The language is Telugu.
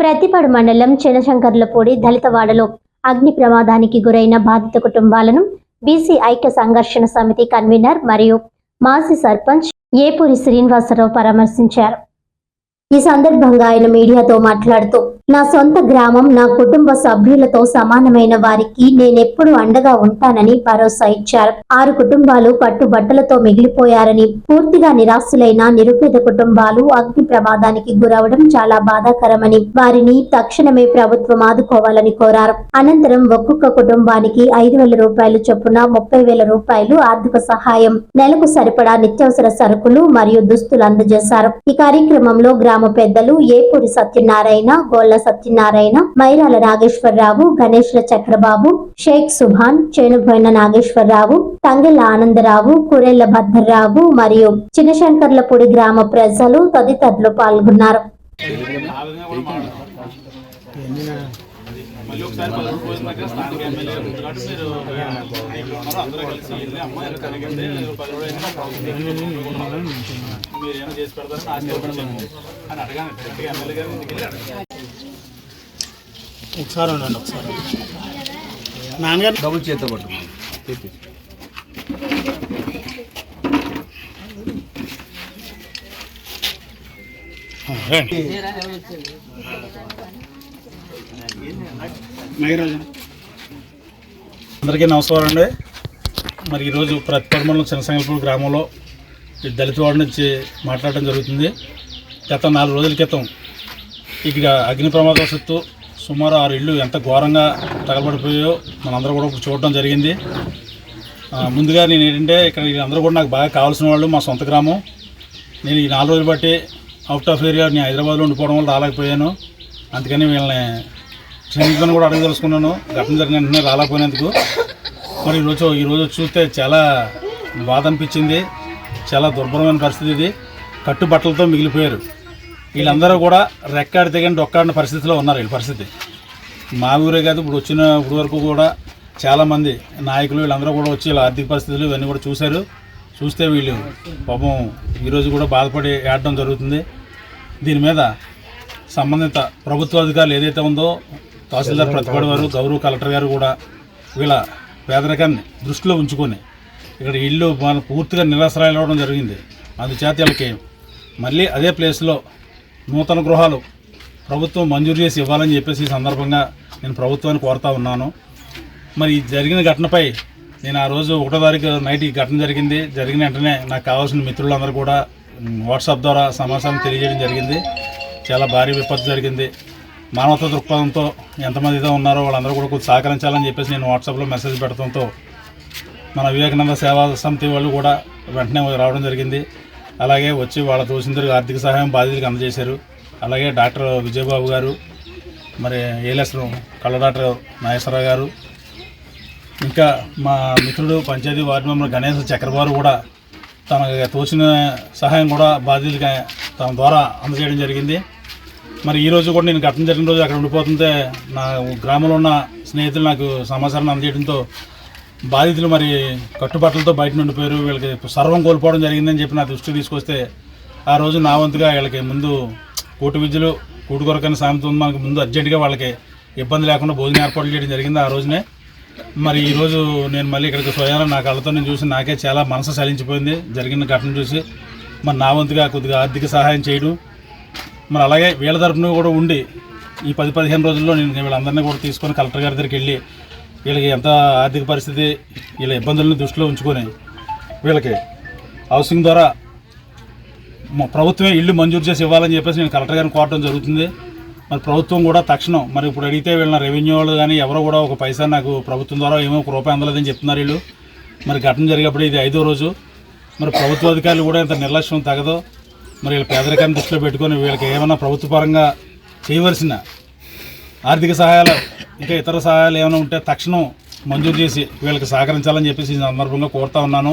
ప్రతిపాడు మండలం చినశంకర్లపూడి దళితవాడలో అగ్ని ప్రమాదానికి గురైన బాధిత కుటుంబాలను బీసీ ఐక్య సంఘర్షణ సమితి కన్వీనర్ మరియు మాజీ సర్పంచ్ ఏపూరి శ్రీనివాసరావు పరామర్శించారు. ఈ సందర్భంగా ఆయన మీడియాతో మాట్లాడుతూ నా సొంత గ్రామం నా కుటుంబ సభ్యులతో సమానమైన వారికి నేనెప్పుడు అండగా ఉంటానని భరోసా ఇచ్చారు. ఆరు కుటుంబాలు పట్టుబట్టలతో మిగిలిపోయారని పూర్తిగా నిరాశులైన నిరుపేద కుటుంబాలు అగ్ని ప్రమాదానికి గురవడం చాలా బాధాకరమని వారిని తక్షణమే ప్రభుత్వం ఆదుకోవాలని కోరారు. అనంతరం ఒక్కొక్క కుటుంబానికి ఐదు వేల రూపాయలు చొప్పున ముప్పై వేల రూపాయలు ఆర్థిక సహాయం. నెలకు సరిపడా నిత్యావసర సరుకులు మరియు దుస్తులు అందజేశారు. ఈ కార్యక్రమంలో గ్రామ పెద్దలు ఏపూరి సత్యనారాయణ గోళ్ళ సత్యనారాయణ మైరాల నాగేశ్వరరావు గణేష్ల చక్రబాబు షేక్ సుభాన్ చేనుబోయిన నాగేశ్వరరావు తంగెల ఆనందరావు కురెళ్ళ భద్రరావు మరియు చిన్నశంకర్లపూడి గ్రామ ప్రజలు తదితరులు పాల్గొన్నారు. మళ్ళీ ఒకసారి దగ్గర స్థానిక ఎమ్మెల్యే ఉంది కాబట్టి మీరు అందరూ కలిసి వెళ్ళి అమ్మాయి కనిగింది పది రోజులు అయినా మీరు ఏమైనా చేసి పెడతారని అని అడగాను డైరెక్ట్గా ఎమ్మెల్యే గారి ఇంటికి వెళ్ళి అడగాను ఒకసారి ఉండండి ఒకసారి. నాన్నగారు? డబుల్ చేత పట్టు చెప్పి ఆ, రండి. అందరికీ నమస్కారం అండి. మరి ఈరోజు ప్రతిపడమలో చిన్నసంగల్పూర్ గ్రామంలో ఈ దళిత వార్డు నుంచి మాట్లాడడం జరుగుతుంది. గత నాలుగు రోజుల క్రితం ఇక అగ్ని ప్రమాదవశత్తు సుమారు ఆరు ఇళ్ళు ఎంత ఘోరంగా తగలబడిపోయాయో మనందరూ కూడా ఇప్పుడు చూడటం జరిగింది. ముందుగా నేను ఏంటంటే ఇక్కడ అందరూ కూడా నాకు బాగా కావాల్సిన వాళ్ళు మా సొంత గ్రామం. నేను ఈ నాలుగు రోజులు బట్టి అవుట్ ఆఫ్ ఏరియా నేను హైదరాబాద్లో ఉండిపోవడం వల్ల రాలేకపోయాను. అందుకని వీళ్ళని క్షమించని కూడా అడగదలుచుకున్నాను ఘటన జరిగిన వెంటనే రాలేకపోయినందుకు. మరి ఈరోజు ఈరోజు చూస్తే చాలా బాధ అనిపించింది. చాలా దుర్భరమైన పరిస్థితి ఇది. కట్టుబట్టలతో మిగిలిపోయారు. వీళ్ళందరూ కూడా రెక్కాడి తెగని డొక్కాడిన పరిస్థితిలో ఉన్నారు వీళ్ళ పరిస్థితి. మా ఊరే కాదు ఇప్పుడు వచ్చిన ఇప్పుడు వరకు కూడా చాలామంది నాయకులు వీళ్ళందరూ కూడా వచ్చి వీళ్ళ ఆర్థిక పరిస్థితులు ఇవన్నీ కూడా చూశారు. చూస్తే వీళ్ళు పాపం ఈరోజు కూడా బాధపడి ఏడడం జరుగుతుంది. దీని మీద సంబంధిత ప్రభుత్వ అధికారులు ఏదైతే ఉందో తహసీల్దార్ ప్రతిపాడు వారు గౌరవ కలెక్టర్ గారు కూడా వీళ్ళ పేదరికాన్ని దృష్టిలో ఉంచుకొని ఇక్కడ ఇల్లు మన పూర్తిగా నిరాశ్రయాలు అవ్వడం జరిగింది. అందుచేత వీళ్ళకి మళ్ళీ అదే ప్లేస్లో నూతన గృహాలు ప్రభుత్వం మంజూరు చేసి ఇవ్వాలని చెప్పేసి ఈ సందర్భంగా నేను ప్రభుత్వాన్ని కోరుతా ఉన్నాను. మరి జరిగిన ఘటనపై నేను ఆ రోజు ఒకటో తారీఖు నైట్ ఈ ఘటన జరిగింది. జరిగిన వెంటనే నాకు కావాల్సిన మిత్రులందరూ కూడా వాట్సాప్ ద్వారా సమాచారం తెలియజేయడం జరిగింది. చాలా భారీ విపత్తు జరిగింది. మానవతా దృక్పథంతో ఎంతమందితో ఉన్నారో వాళ్ళందరూ కూడా కొంచెం సహకరించాలని చెప్పేసి నేను వాట్సాప్లో మెసేజ్ పెడతంతో మన వివేకానంద సేవా సమితి వాళ్ళు కూడా వెంటనే రావడం జరిగింది. అలాగే వచ్చి వాళ్ళ తోసిందరికి ఆర్థిక సహాయం బాధితులకు అందజేశారు. అలాగే డాక్టర్ విజయబాబు గారు మరి ఏలేశ్వరం కళ్ళ డాక్టర్ నాగేశ్వరరావు గారు ఇంకా మా మిత్రుడు పంచాయతీ వార్డు మెంబర్ గణేష్ చక్రబాబు కూడా తనకు తోచిన సహాయం కూడా బాధితులకి తన ద్వారా అందజేయడం జరిగింది. మరి ఈ రోజు కూడా నేను ఘటన జరిగిన రోజు అక్కడ ఉండిపోతుంటే నా గ్రామంలో ఉన్న స్నేహితులు నాకు సమాచారం అందజేయడంతో బాధితులు మరి కట్టుబట్టలతో బయట నుండిపోయారు వీళ్ళకి సర్వం కోల్పోవడం జరిగిందని చెప్పి నా దృష్టికి తీసుకొస్తే ఆ రోజు నా వంతుగా వీళ్ళకి ముందు కోటి విద్యలు కూటి కొరకని సామెత ఉంది. మనకు ముందు అర్జెంటుగా వాళ్ళకి ఇబ్బంది లేకుండా భోజనం ఏర్పాట్లు చేయడం జరిగింది ఆ రోజునే. మరి ఈరోజు నేను మళ్ళీ ఇక్కడికి స్వయాన నా కళ్ళతో నేను చూసి నాకే చాలా మనసు సలించిపోయింది. జరిగిన ఘటన చూసి మరి నా వంతుగా కొద్దిగా ఆర్థిక సహాయం చేయడం మరి అలాగే వీళ్ళ తరపున కూడా ఉండి ఈ పది పదిహేను రోజుల్లో నేను వీళ్ళందరినీ కూడా తీసుకొని కలెక్టర్ గారి దగ్గరికి వెళ్ళి వీళ్ళకి ఎంత ఆర్థిక పరిస్థితి వీళ్ళ ఇబ్బందులను దృష్టిలో ఉంచుకొని వీళ్ళకి హౌసింగ్ ద్వారా ప్రభుత్వమే ఇల్లు మంజూరు చేసి ఇవ్వాలని చెప్పేసి నేను కలెక్టర్ గారిని కోరడం జరుగుతుంది. మరి ప్రభుత్వం కూడా తక్షణం మరి ఇప్పుడు అడిగితే వీళ్ళ రెవెన్యూ వాళ్ళు కానీ ఎవరో కూడా ఒక పైసా నాకు ప్రభుత్వం ద్వారా ఏమో ఒక రూపాయి అందలేదని చెప్తున్నారు వీళ్ళు. మరి ఘటన జరిగినప్పుడు ఇది ఐదో రోజు. మరి ప్రభుత్వ అధికారులు కూడా ఇంత నిర్లక్ష్యం తగదో మరి వీళ్ళ పేదరికాన్ని దృష్టిలో పెట్టుకొని వీళ్ళకి ఏమైనా ప్రభుత్వ పరంగా చేయవలసిన ఆర్థిక సహాయాలు ఇంకా ఇతర సహాయాలు ఏమైనా ఉంటే తక్షణం మంజూరు చేసి వీళ్ళకి సహకరించాలని చెప్పేసి ఈ సందర్భంగా కోరుతా ఉన్నాను.